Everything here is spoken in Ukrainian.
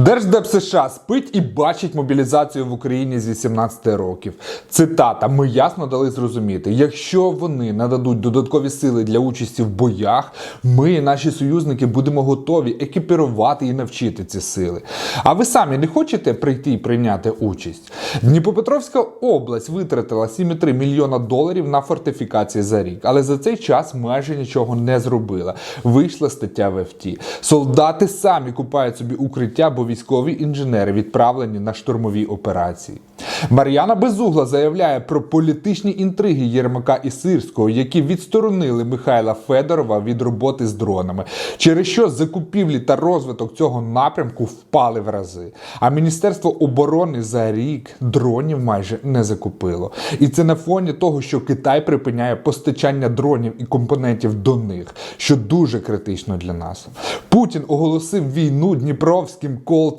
Держдеп США спить і бачить мобілізацію в Україні з 18 років. Цитата: ми ясно дали зрозуміти, якщо вони нададуть додаткові сили для участі в боях, ми, і наші союзники, будемо готові екіпірувати і навчити ці сили. А ви самі не хочете прийти і прийняти участь? Дніпропетровська область витратила 7,3 мільйона доларів на фортифікації за рік, але за цей час майже нічого не зробила. Вийшла стаття в ФТ. Солдати самі купають собі укриття, бо військові інженери відправлені на штурмові операції. Мар'яна Безугла заявляє про політичні інтриги Єрмака і Сирського, які відсторонили Михайла Федорова від роботи з дронами, через що закупівлі та розвиток цього напрямку впали в рази. А Міністерство оборони за рік дронів майже не закупило. І це на фоні того, що Китай припиняє постачання дронів і компонентів до них, що дуже критично для нас. Путін оголосив війну дніпровським кол